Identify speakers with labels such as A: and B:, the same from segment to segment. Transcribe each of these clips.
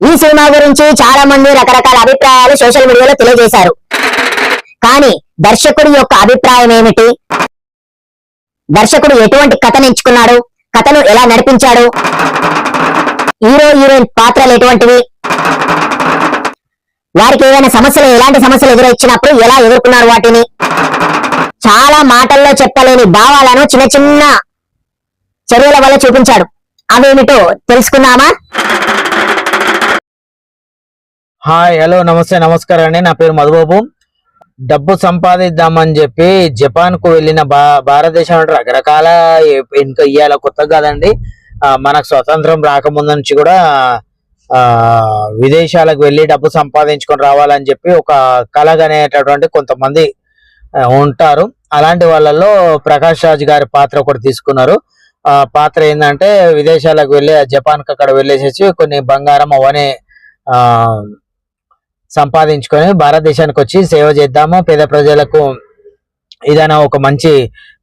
A: ఈ సినిమా గురించి చాలా మంది రకరకాల అభిప్రాయాలు సోషల్ మీడియాలో తెలియజేశారు. కానీ దర్శకుడి యొక్క అభిప్రాయం ఏమిటి? దర్శకుడు ఎటువంటి కథను ఎంచుకున్నాడు కథను ఎలా నడిపించాడు? హీరో హీరోయిన్ పాత్రలు ఎటువంటివి? వారికి ఏదైనా సమస్యలు ఎలాంటి సమస్యలు ఎదురొచ్చినప్పుడు ఎలా ఎదుర్కొన్నారు వాటిని? చాలా మాటల్లో చెప్పలేని భావాలను చిన్న చిన్న చర్యల వల్ల చూపించాడు. అవేమిటో తెలుసుకుందామా?
B: హాయ్ హలో నమస్తే నమస్కారం అండి. నా పేరు మధుబాబు. డబ్బు సంపాదిద్దామని చెప్పి జపాన్కు వెళ్ళిన భా భారతదేశం రకరకాల ఇంకా ఇవాళ కొత్త కాదండి. మనకు స్వతంత్రం రాకముందు నుంచి కూడా విదేశాలకు వెళ్ళి డబ్బు సంపాదించుకొని రావాలని చెప్పి ఒక కలగనేటటువంటి కొంతమంది ఉంటారు. అలాంటి వాళ్ళల్లో ప్రకాష్ రాజ్ గారి పాత్ర ఒకటి తీసుకున్నారు. ఆ పాత్ర ఏంటంటే విదేశాలకు వెళ్ళి జపాన్కి అక్కడ వెళ్ళేసేసి కొన్ని బంగారం అవన్నీ ఆ సంపాదించుకొని భారతదేశానికి వచ్చి సేవ చేద్దాము. పేద ప్రజలకు ఏదైనా ఒక మంచి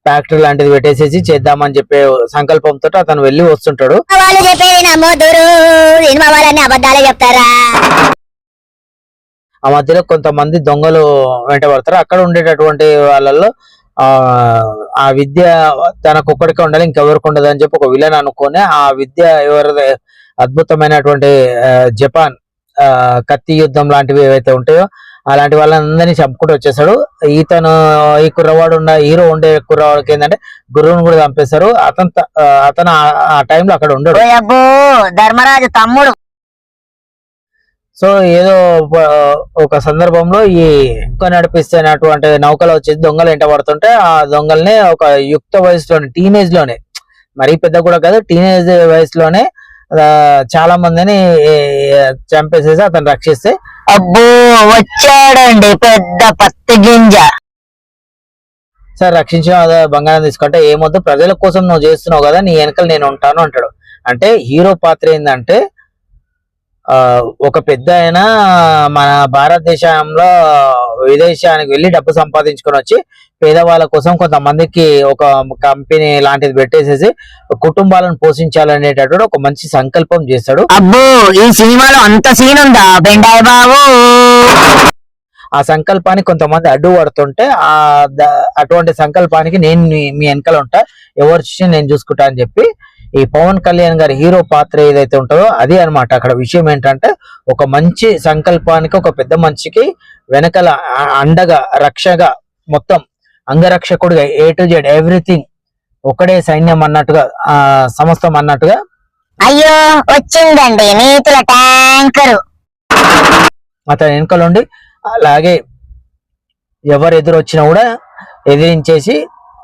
B: ఫ్యాక్టరీ లాంటిది పెట్టేసేసి చేద్దామని చెప్పే సంకల్పంతో అతను వెళ్ళి వస్తుంటాడు.
A: వాళ్ళు చెప్పేది నమ్మోదురు సినిమా వాళ్ళని అబద్ధాలే చెప్తారా?
B: ఆ మధ్యలో కొంతమంది దొంగలు వెంటబడతారు. అక్కడ ఉండేటటువంటి వాళ్ళల్లో ఆ ఆ విద్య తనకు ఒక్కడికే ఉండాలి ఇంకెవరికి ఉండదు అని చెప్పి ఒక విలన్ అనుకొని ఆ విద్య ఎవరిది? అద్భుతమైనటువంటి జపాన్ కత్తి యుద్ధం లాంటివి ఏవైతే ఉంటాయో అలాంటి వాళ్ళందరినీ చంపుకుంటూ వచ్చేసాడు ఇతను ఈ కుర్రవాడు ఉన్న హీరో ఉండే కుర్రవాడికి ఏంటంటే గురువుని కూడా చంపేశారు. అతను అతను ఆ- టైంలో అక్కడ ఉండడు.
A: ధర్మరాజు తమ్ముడు.
B: సో ఏదో ఒక- సందర్భంలో ఈ నడిపిస్తున్నటువంటి నౌకలో వచ్చేసి దొంగలు ఎంట పడుతుంటే ఆ దొంగల్ని ఒక యుక్త వయసులోనే టీనేజ్లోనే మరీ పెద్ద కూడా కాదు టీనేజ్ వయసులోనే చాలా మందిని చంపేసేసి అతను రక్షిస్తే
A: అబ్బో వచ్చాడండి పెద్ద పత్తి గింజ.
B: సార్ రక్షించిన బంగారం తీసుకుంటే ఏమొద్దు ప్రజల కోసం నువ్వు చేస్తున్నావు కదా నీ వెనకలు నేను ఉంటాను అంటాడు. అంటే హీరో పాత్ర ఏంటంటే ఒక పెద్ద ఆయన మన భారతదేశంలో విదేశానికి వెళ్ళి డబ్బు సంపాదించుకొని వచ్చి పేదవాళ్ళ కోసం కొంతమందికి ఒక కంపెనీ లాంటిది పెట్టేసేసి కుటుంబాలను పోషించాలనేటటువంటి ఒక మంచి సంకల్పం చేస్తాడు.
A: అబ్బో ఈ సినిమాలో అంత సీన్ ఉందా? బెండాయ్ బాబు!
B: ఆ సంకల్పానికి కొంతమంది అడ్డు పడుతుంటే ఆ అటువంటి సంకల్పానికి నేను మీ- వెనకాల ఉంటా. ఎవరు నేను చూసుకుంటా అని చెప్పి ఈ పవన్ కళ్యాణ్ గారి హీరో పాత్ర ఏదైతే ఉంటుందో అది అన్నమాట. అక్కడ విషయం ఏంటంటే ఒక మంచి సంకల్పానికి ఒక పెద్ద మనిషికి వెనకాల అండగా రక్షగా మొత్తం అంగరక్షకుడిగా ఏ టు జెడ్ ఎవ్రీథింగ్ ఒకడే సైన్యం అన్నట్టుగా ఆ సమస్తం అన్నట్టుగా
A: అయ్యో వచ్చిందండి. నీతుల ట్యాంకరు.
B: అతని వెనుకలు ఉండి అలాగే ఎవరు ఎదురు వచ్చినా కూడా ఎదిరించేసి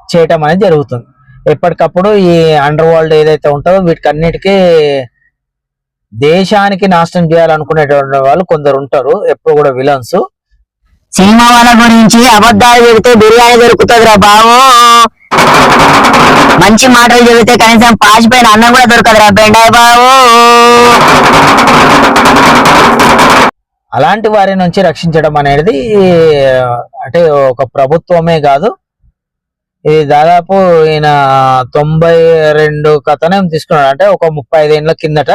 B: చేయటం అనేది జరుగుతుంది. ఎప్పటికప్పుడు ఈ అండర్ వరల్డ్ ఏదైతే ఉంటుందో వీటికి అన్నిటికీ దేశానికి నాశనం చేయాలనుకునేటువంటి వాళ్ళు కొందరు ఉంటారు ఎప్పుడు కూడా విలన్స్.
A: సినిమా వాళ్ళ గురించి అబద్ధాలు చెబితే బిర్యానీ దొరుకుతుందిరా బాబు. మంచి మాటలు చెబితే కనీసం పాచిపోయిన అన్నం కూడా దొరకదురా బెండాయ్ బాబు.
B: అలాంటి వారి నుంచి రక్షించడం అనేది అంటే ఒక ప్రభుత్వమే కాదు ఇది దాదాపు ఈయన తొంభై రెండు కథనం తీసుకున్నాడు. అంటే ఒక ముప్పై ఐదేళ్ళ కిందట.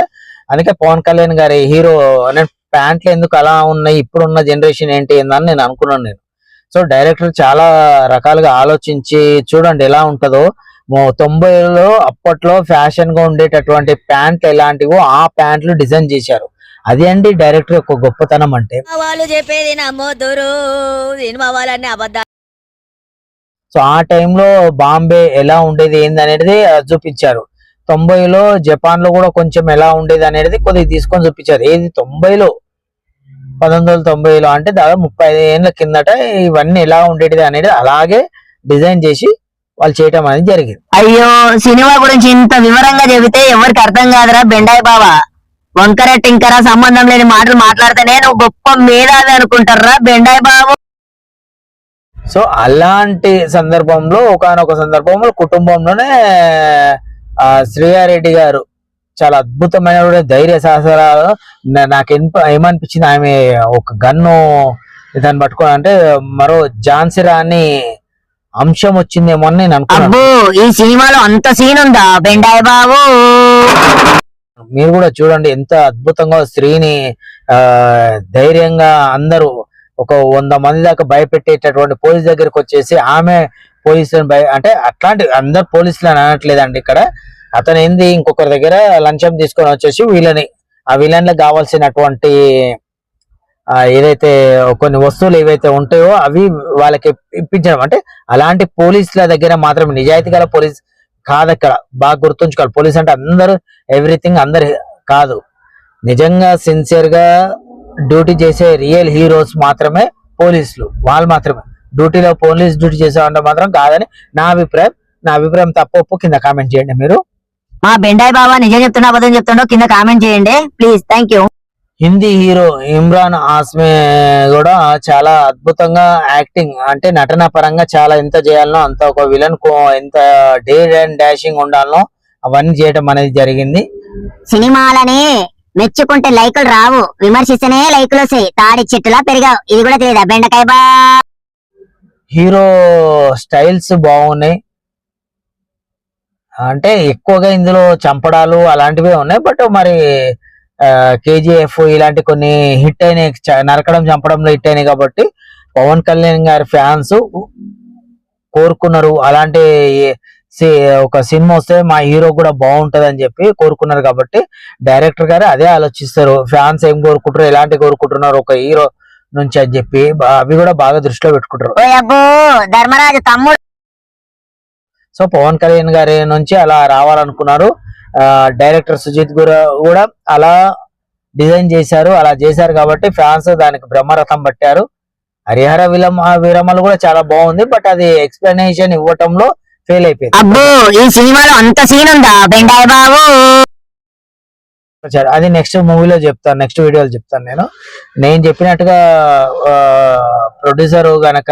B: అందుకే పవన్ కళ్యాణ్ గారి హీరో నేను ప్యాంట్లు ఎందుకు అలా ఉన్నాయి ఇప్పుడున్న జనరేషన్ ఏంటి ఏందని నేను అనుకున్నాను నేను. సో డైరెక్టర్ చాలా రకాలుగా ఆలోచించి చూడండి ఎలా ఉంటుందో. తొంభైలో అప్పట్లో ఫ్యాషన్గా ఉండేటటువంటి ప్యాంట్లు ఎలాంటివో ఆ ప్యాంట్లు డిజైన్ చేశారు. అది అండి డైరెక్టర్ యొక్క గొప్పతనం అంటే.
A: వాళ్ళు చెప్పేది నమ్మొద్దురు సినిమా వాళ్ళని అబద్ధాలు.
B: సో ఆ టైంలో బాంబే ఎలా ఉండేది ఏంది అనేది చూపించారు. తొంభైలో జపాన్లో కూడా కొంచెం ఎలా ఉండేది అనేది కొద్దిగా తీసుకొని చూపించారు. ఏది తొంభైలో? పంతొమ్మిది వందల తొంభైలో అంటే దాదాపు ముప్పై ఐదు ఏళ్ళ కిందట ఇవన్నీ ఎలా ఉండేది అనేది అలాగే డిజైన్ చేసి వాళ్ళు చేయటం అనేది జరిగింది.
A: అయ్యో సినిమా గురించి ఇంత వివరంగా చెబితే ఎవరికి అర్థం కాదురా బెండాయి బావా. వంకర టింకర సంబంధం లేని మాటలు మాట్లాడితేనే నువ్వు గొప్ప మేధావి అనుకుంటారా బెండాయి బాబు
B: సో అలాంటి సందర్భంలో ఒకానొక సందర్భంలో కుటుంబంలోనే ఆ శ్రీయారెడ్డి గారు చాలా అద్భుతమైన ధైర్య సాహసాలు నాకు ఏమనిపించింది ఆమె ఒక గన్ను దాన్ని పట్టుకో అంటే మరో ఝాన్సీ రాణి అంశం వచ్చిందేమో అని నేను అనుకున్నాను.
A: ఈ సినిమాలో అంత సీన్ ఉందా? బెండాయ్ బాబు!
B: మీరు కూడా చూడండి ఎంత అద్భుతంగా స్త్రీని ఆ ధైర్యంగా అందరూ ఒక వంద మంది దాకా భయపెట్టేటటువంటి పోలీస్ దగ్గరకు వచ్చేసి ఆమె పోలీసులను భయ అంటే అట్లాంటి అందరు పోలీసులు అని అనట్లేదండి ఇక్కడ. అతను ఏంది ఇంకొకరి దగ్గర లంచం తీసుకొని వచ్చేసి వీళ్ళని ఆ విలన్లకు కావాల్సినటువంటి ఏదైతే కొన్ని వస్తువులు ఏవైతే ఉంటాయో అవి వాళ్ళకి ఇప్పించడం. అంటే అలాంటి పోలీసుల దగ్గర మాత్రం నిజాయితీ గల పోలీస్ కాదు అక్కడ బాగా గుర్తుంచుకోవాలి. పోలీస్ అంటే అందరూ ఎవ్రీథింగ్ అందరు కాదు. నిజంగా సిన్సియర్గా డ్యూటీ చేసే రియల్ హీరోస్ మాత్రమే పోలీసులు. వాళ్ళు మాత్రమే. డ్యూటీలో పోలీస్ డ్యూటీ చేసేవాళ్ళ మాత్రం కాదని నా అభిప్రాయం నా అభిప్రాయం తప్పు ఒప్పు కింద కామెంట్ చేయండి మీరు.
A: మా బెండాయి బాబా నిజం చెప్తున్నా అబద్ధం చెప్తుండో కింద కామెంట్ చేయండి. Please thank you.
B: Hindi hero Imran Hashmi కూడా చాలా అద్భుతంగా యాక్టింగ్ అంటే నటన పరంగా చాలా ఎంత చేయాలనో అంత ఒక విలన్ ఎంత డేర్ అండ్ డాషింగ్ ఉండాలనో అవన్నీ చేయడం అనేది జరిగింది.
A: సినిమాలని మెచ్చుకుంటే లైకులు రావు. విమర్శిస్తేనే లైకులు వస్తాయి. తాడి చెట్టులా పెరిగావు. ఇది కూడా తెలియదా? బెండకాయ బా
B: హీరో స్టైల్స్ బాగున్నాయి. అంటే ఎక్కువగా ఇందులో చంపడాలు అలాంటివే ఉన్నాయి. బట్ మరి కేజీఎఫ్ ఇలాంటి కొన్ని హిట్ అయినాయి. నరకడం చంపడంలో హిట్ అయినాయి కాబట్టి పవన్ కళ్యాణ్ గారి ఫ్యాన్స్ కోరుకున్నారు. అలాంటి ఒక సినిమా వస్తే మా హీరో కూడా బాగుంటది అని చెప్పి కోరుకున్నారు కాబట్టి డైరెక్టర్ గారు అదే ఆలోచిస్తారు. ఫ్యాన్స్ ఏం కోరుకుంటారు ఎలాంటి కోరుకుంటున్నారు ఒక హీరో నుంచి అని చెప్పి అవి కూడా బాగా దృష్టిలో పెట్టుకుంటారు.
A: ధర్మరాజు తమ్ముడు.
B: సో పవన్ కళ్యాణ్ గారి నుంచి అలా రావాలనుకున్నారు. డైరెక్టర్ సుజిత్ కూడా అలా డిజైన్ చేశారు అలా చేశారు కాబట్టి ఫ్యాన్స్ దానికి బ్రహ్మరథం పట్టారు. హరిహర విలమ విరమలు కూడా చాలా బాగుంది బట్ అది ఎక్స్ప్లెనేషన్ ఇవ్వటంలో ఫెయిల్ అయిపోయింది
A: అబ్బో ఈ సినిమాలో అంత సీన్ ఉందా? బెండాయి బాబు.
B: సరే, అది నెక్స్ట్ మూవీలో చెప్తాను నెక్స్ట్ వీడియోలో చెప్తాను నేను. నేను చెప్పినట్టుగా ప్రొడ్యూసర్ గనక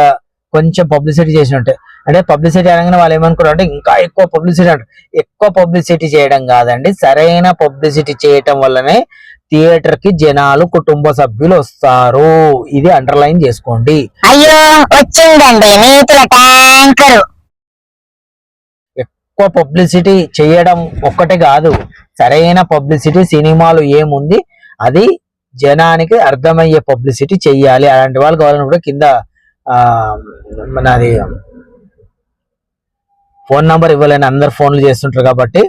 B: కొంచెం పబ్లిసిటీ చేసి ఉంటే అంటే పబ్లిసిటీ అనగానే వాళ్ళు ఏమనుకున్నారు అంటే ఇంకా ఎక్కువ పబ్లిసిటీ అంటే ఎక్కువ పబ్లిసిటీ చేయడం కాదండి సరైన పబ్లిసిటీ చేయటం వల్లనే థియేటర్కి జనాలు కుటుంబ సభ్యులు వస్తారు. ఇది అండర్లైన్ చేసుకోండి.
A: అయ్యో వచ్చిందండి నీతుల ట్యాంకరు.
B: ఎక్కువ పబ్లిసిటీ చేయడం ఒక్కటే కాదు. సరైన పబ్లిసిటీ సినిమాలు ఏముంది? అది జనానికి అర్థమయ్యే పబ్లిసిటీ చెయ్యాలి. అలాంటి వాళ్ళు కావాలన్నప్పుడు కింద ఆ మనది ఫోన్ నంబర్ ఇవ్వలేని అందరు ఫోన్లు చేస్తుంటారు కాబట్టి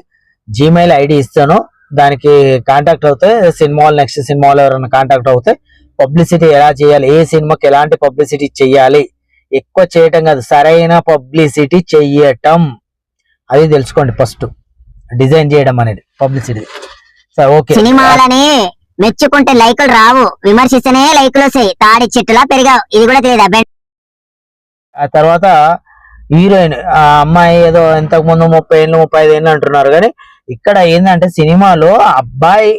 B: జీమెయిల్ ఐడి ఇస్తాను. దానికి కాంటాక్ట్ అవుతే సినిమా నెక్స్ట్ సినిమా ఎవరైనా కాంటాక్ట్ అవుతే పబ్లిసిటీ ఎలా చేయాలి? ఏ సినిమాకి ఎలాంటి పబ్లిసిటీ చెయ్యాలి? ఎక్కువ చేయటం కాదు సరైన పబ్లిసిటీ చెయ్యటం. అది తెలుసుకోండి ఫస్ట్. డిజైన్ చేయడం అనేది పబ్లిసిటీ. సరే ఓకే.
A: సినిమాలని మెచ్చుకుంటే లైకులు రావు. విమర్శిస్తేనే లైకులు వస్తాయి. తాడి చెట్టులా పెరిగావు. ఇది కూడా తెలియదా?
B: ఆ తర్వాత హీరోయిన్ ఆ అమ్మాయి ఏదో ఇంతకు ముందు ముప్పై ఏళ్ళు ముప్పై ఐదు ఏళ్ళు అంటున్నారు. కానీ ఇక్కడ ఏంటంటే సినిమాలో అబ్బాయి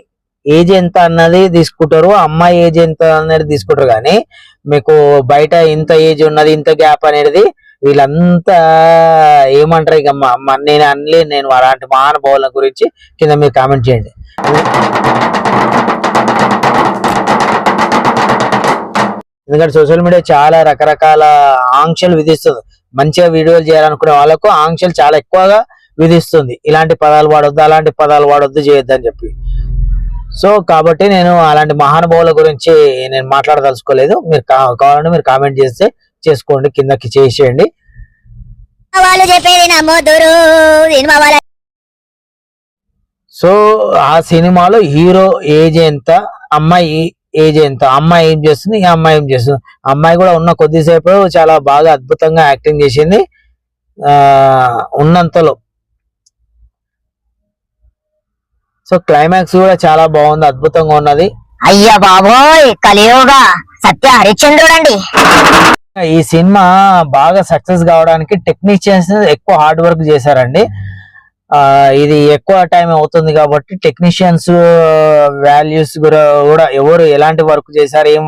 B: ఏజ్ ఎంత అన్నది తీసుకుంటారు అమ్మాయి ఏజ్ ఎంత అనేది తీసుకుంటారు. కానీ మీకు బయట ఇంత ఏజ్ ఉన్నది ఇంత గ్యాప్ అనేది వీళ్ళంతా ఏమంటారు ఇక నేను అనలే నేను అలాంటి మహానుభావుల గురించి కింద మీరు కామెంట్ చేయండి. ఎందుకంటే సోషల్ మీడియా చాలా రకరకాల ఆంక్షలు విధిస్తుంది. మంచిగా వీడియోలు చేయాలనుకునే వాళ్ళకు ఆంక్షలు చాలా ఎక్కువగా విధిస్తుంది. ఇలాంటి పదాలు వాడొద్దు అలాంటి పదాలు వాడొద్దు చేయొద్దు అని చెప్పి. సో కాబట్టి నేను అలాంటి మహానుభావుల గురించి నేను మాట్లాడదలుచుకోలేదు. మీరు కా- కావాలంటే మీరు కామెంట్ చేస్తే చేసుకోండి కిందకి చేసేయండి.
A: వాళ్ళు చెప్పేది నమ్మొద్దురు సినిమా వాళ్ళ
B: సో ఆ సినిమాలో హీరో ఏజ్ ఎంత అమ్మాయి ఏజ్ ఎంత? అమ్మాయి ఏం చేస్తుంది ఈ అమ్మాయి ఏం చేస్తుంది? అమ్మాయి కూడా ఉన్న కొద్దిసేపు చాలా బాగా అద్భుతంగా యాక్టింగ్ చేసింది. ఆ ఉన్నంతలో. సో క్లైమాక్స్ కూడా చాలా బాగుంది అద్భుతంగా ఉన్నది.
A: అయ్యా బాబోయ్ కలియోగా సత్య హరిశ్చంద్రుడండి.
B: ఈ సినిమా బాగా సక్సెస్ కావడానికి టెక్నీషియన్స్ ఎక్కువ హార్డ్ వర్క్ చేశారండి. ఆ ఇది ఎక్కువ టైం అవుతుంది కాబట్టి టెక్నీషియన్స్ వాల్యూస్ కూడా కూడా ఎవరు ఎలాంటి వర్క్ చేశారు ఏం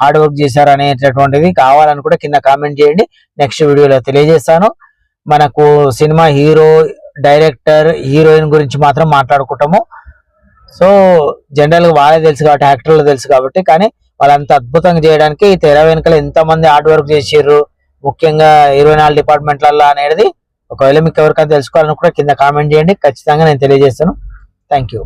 B: హార్డ్ వర్క్ చేశారు అనేటటువంటిది కావాలని కూడా కింద కామెంట్ చేయండి. నెక్స్ట్ వీడియోలో తెలియజేస్తాను. మనకు సినిమా హీరో డైరెక్టర్ హీరోయిన్ గురించి మాత్రం మాట్లాడుకుంటాము. సో జనరల్గా వాళ్ళే తెలుసు కాబట్టి యాక్టర్లు తెలుసు కాబట్టి కానీ వాళ్ళంత అద్భుతంగా చేయడానికి ఈ తెర వెనుకల ఎంత మంది హార్డ్ వర్క్ చేసిర్రు ముఖ్యంగా ఇరవై నాలుగు డిపార్ట్మెంట్లలో అనేది ఒకవేళ మీకు ఎవరికైనా తెలుసుకోవాలని కూడా కింద కామెంట్ చేయండి. ఖచ్చితంగా నేను తెలియజేస్తాను. Thank you